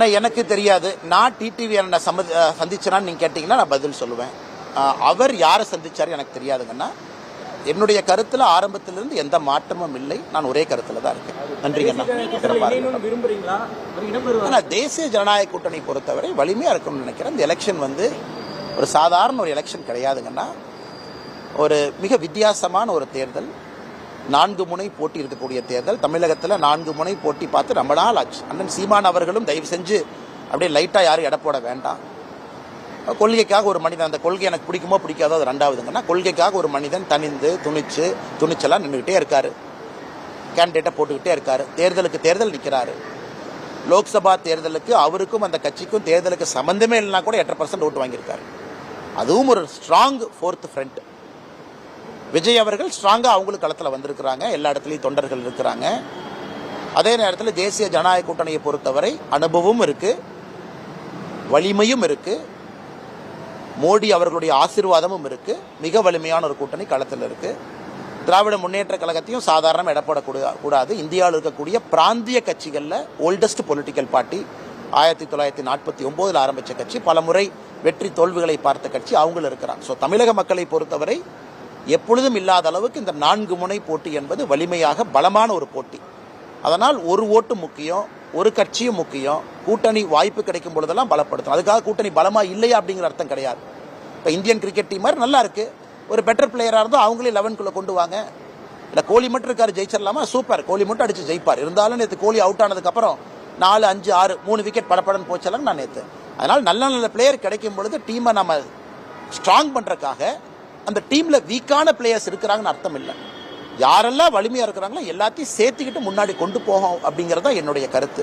அண்ணா எனக்கு தெரியாது. நான் டிடிவி அண்ணனை சம்மதி சந்திச்சேனான்னு நீங்கள் கேட்டிங்கன்னா நான் பதில் சொல்லுவேன். அவர் யாரை சந்திச்சாரு எனக்கு தெரியாதுங்கண்ணா என்னுடைய கருத்தில் ஆரம்பத்திலிருந்து எந்த மாற்றமும் இல்லை. நான் ஒரே கருத்தில் தான் இருக்கேன். நன்றிங்கண்ணா ஆனால் தேசிய ஜனநாயக கூட்டணி பொறுத்தவரை வலிமையாக இருக்கும்னு நினைக்கிறேன். இந்த எலெக்ஷன் வந்து ஒரு சாதாரண ஒரு எலெக்ஷன் கிடையாதுங்கன்னா ஒரு மிக வித்தியாசமான ஒரு தேர்தல். நான்கு முனை போட்டி இருக்கக்கூடிய தேர்தல். தமிழகத்தில் நான்கு முனை போட்டி பார்த்து ரொம்ப நாள் ஆச்சு. அண்ணன் சீமான் அவர்களும் தயவு செஞ்சு அப்படியே லைட்டாக யாரும் எடை போட வேண்டாம். கொள்கைக்காக ஒரு மனிதன் அந்த கொள்கை எனக்கு பிடிக்குமோ பிடிக்காதோ அது ரெண்டாவதுங்கன்னா கொள்கைக்காக ஒரு மனிதன் தனிந்து துணிச்சு துணிச்சலாக நின்றுக்கிட்டே இருக்காரு. கேண்டிடேட்டை போட்டுக்கிட்டே இருக்காரு. தேர்தலுக்கு தேர்தல் நிற்கிறாரு லோக்சபா தேர்தலுக்கு அவருக்கும் அந்த கட்சிக்கும் தேர்தலுக்கு சம்மந்தமே இல்லைனா கூட எட்டரை பர்சன்ட் ஓட்டு வாங்கியிருக்காரு. அதுவும் ஒரு ஸ்ட்ராங் ஃபோர்த் ஃப்ரண்ட் விஜய் அவர்கள் ஸ்ட்ராங்காக அவங்களுக்கு களத்தில் வந்திருக்கிறாங்க. எல்லா இடத்துலையும் தொண்டர்கள் இருக்கிறாங்க. அதே நேரத்தில் தேசிய ஜனநாயக கூட்டணியை பொறுத்தவரை அனுபவமும் இருக்குது வலிமையும் இருக்குது மோடி அவர்களுடைய ஆசீர்வாதமும் இருக்குது மிக வலிமையான ஒரு கூட்டணி களத்தில் இருக்குது திராவிட முன்னேற்ற கழகத்தையும் சாதாரண இடப்படக்கூடாது கூடாது. இந்தியாவில் இருக்கக்கூடிய பிராந்திய கட்சிகளில் ஓல்டஸ்ட் பொலிட்டிக்கல் பார்ட்டி ஆயிரத்தி தொள்ளாயிரத்தி நாற்பத்தி ஒம்போதில் ஆரம்பித்த கட்சி. பலமுறை வெற்றி தோல்விகளை பார்த்த கட்சி. அவங்களும் இருக்கிறாங்க. ஸோ தமிழக மக்களை பொறுத்தவரை எப்பொழுதும் இல்லாத அளவுக்கு இந்த நான்கு முனை போட்டி என்பது வலிமையாக பலமான ஒரு போட்டி. அதனால் ஒரு ஓட்டு முக்கியம் ஒரு கட்சியும் முக்கியம் கூட்டணி வாய்ப்பு கிடைக்கும் பொழுதெல்லாம் பலப்படுத்தும் அதுக்காக கூட்டணி பலமாக இல்லையா அப்படிங்கிற அர்த்தம் கிடையாது. இப்போ இந்தியன் கிரிக்கெட் டீம் மாதிரி நல்லா இருக்கு. ஒரு பெட்டர் பிளேயராக இருந்தால் அவங்களே லெவன்குள்ளே கொண்டு வாங்க. இல்லை கோலி மட்டும் இருக்காரு ஜெயிச்சிடலாமா? சூப்பர் கோலி மட்டும் அடித்து ஜெயிப்பார். இருந்தாலும் நேற்று கோலி அவுட் ஆனதுக்கப்புறம் நாலு அஞ்சு ஆறு மூணு விக்கெட் படப்படன்னு போச்சாலும் நான் நேற்று அதனால் நல்ல நல்ல பிளேயர் கிடைக்கும் பொழுது டீமை நம்ம ஸ்ட்ராங் பண்ணுறக்காக அந்த டீமில் வீக்கான பிளேயர்ஸ் இருக்கிறாங்கன்னு அர்த்தம் இல்லை யாரெல்லாம் வலிமையாக இருக்கிறாங்களோ எல்லாத்தையும் சேர்த்துக்கிட்டு முன்னாடி கொண்டு போகும் அப்படிங்கிறது தான் என்னுடைய கருத்து.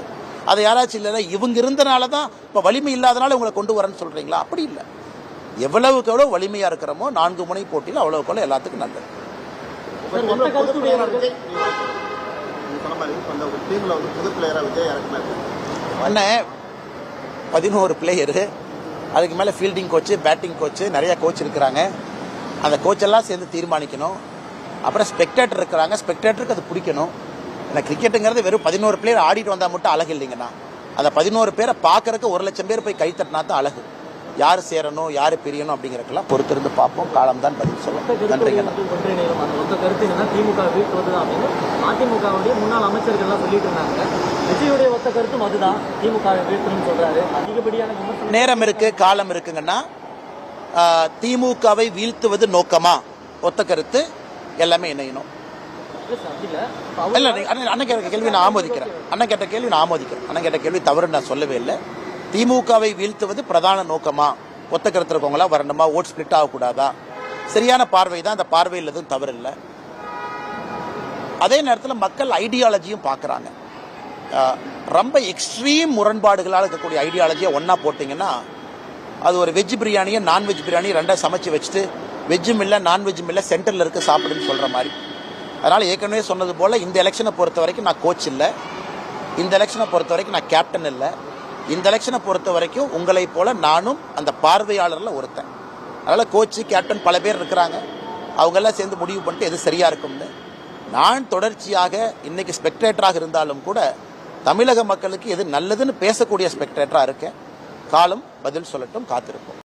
அதை யாராச்சும் இல்லைன்னா இவங்க இருந்தனால தான் இப்போ வலிமை இல்லாதனால உங்களை கொண்டு வரேன்னு சொல்கிறீங்களா அப்படி இல்லை. எவ்வளவுக்கு எவ்வளோ வலிமையாக இருக்கிறோமோ நான்கு முனை போட்டியில் அவ்வளவுக்கு அவ்வளோ எல்லாத்துக்கும் நல்லது. அண்ணன் பதினோரு பிளேயரு அதுக்கு மேலே ஃபீல்டிங் கோச்சு பேட்டிங் கோச்சு நிறைய கோச் இருக்கிறாங்க. அந்த கோச்செல்லாம் சேர்ந்து தீர்மானிக்கணும். அப்புறம் ஸ்பெக்டேட்டர் இருக்கிறாங்க. ஸ்பெக்டேட்டருக்கு அது பிடிக்கணும். ஏன்னா கிரிக்கெட்டுங்கிறது வெறும் பதினோரு பிளேயர் ஆடிட்டு வந்தால் மட்டும் அழகு இல்லைங்கண்ணா. அந்த பதினோரு பேரை பார்க்கறக்கு ஒரு லட்சம் பேர் போய் கை தட்டினா தான் அழகு. யார் சேரணும் யார் பிரியணும் அப்படிங்கிறதுக்கெல்லாம் பொறுத்திருந்து பார்ப்போம். காலம் தான் பதில் சொல்லும். நன்றிங்கண்ணா கருத்து திமுக வீழ்த்துவது அப்படின்னு அதிமுகவுடைய முன்னாள் அமைச்சர்கள்லாம் சொல்லிட்டு இருந்தாங்க. விஜயுடைய ஒத்த கருத்தும் அதுதான். திமுக வீழ்த்தணும்னு சொல்றாரு. அதிகப்படியான நேரம் இருக்கு காலம் இருக்குங்கன்னா திமுகவை வீழ்த்துவது நோக்கமா? ஒத்த கருத்து. எல்லாமே இணையணும். அண்ணன் அண்ணன் கேட்ட கேள்வி நான் ஆமோதிக்கிறேன். அண்ணன் கேட்ட கேள்வி நான் ஆமோதிக்கிறேன். அண்ணன் கேட்ட கேள்வி தவறு நான் சொல்லவே இல்லை. திமுகவை வீழ்த்துவது பிரதான நோக்கமா? ஒத்த கருத்து இருக்கவங்களா வரணுமா? ஓட் ஸ்பிளிட் ஆகக்கூடாதா? சரியான பார்வை தான். அந்த பார்வையில் எதுவும் தவறு இல்லை. அதே நேரத்தில் மக்கள் ஐடியாலஜியும் பார்க்குறாங்க. ரொம்ப எக்ஸ்ட்ரீம் முரண்பாடுகளால் இருக்கக்கூடிய ஐடியாலஜியை ஒன்றா போட்டிங்கன்னா அது ஒரு வெஜ் பிரியாணியை நான்வெஜ் பிரியாணி ரெண்டாக சமைச்சு வச்சுட்டு வெஜ்ஜும் இல்லை நான்வெஜ்ஜும் இல்லை சென்டரில் இருக்க சாப்பிடுன்னு சொல்கிற மாதிரி. அதனால் ஏற்கனவே சொன்னது போல் இந்த எலெக்ஷனை பொறுத்த வரைக்கும் நான் கோச் இல்லை. இந்த எலெக்ஷனை பொறுத்த வரைக்கும் நான் கேப்டன் இல்லை. இந்த எலெக்ஷனை பொறுத்த வரைக்கும் உங்களைப் போல் நானும் அந்த பார்வையாளரில் ஒருத்தன். அதனால் கோச்சு கேப்டன் பல பேர் இருக்கிறாங்க. அவங்கெல்லாம் சேர்ந்து முடிவு பண்ணிட்டு எது சரியாக இருக்கும்னு. நான் தொடர்ச்சியாக இன்றைக்கி ஸ்பெக்டேட்டராக இருந்தாலும் கூட தமிழக மக்களுக்கு எது நல்லதுன்னு பேசக்கூடிய ஸ்பெக்டேட்டராக இருக்கேன். காலம் பதில் சொல்லட்டும் காத்திருப்போம்.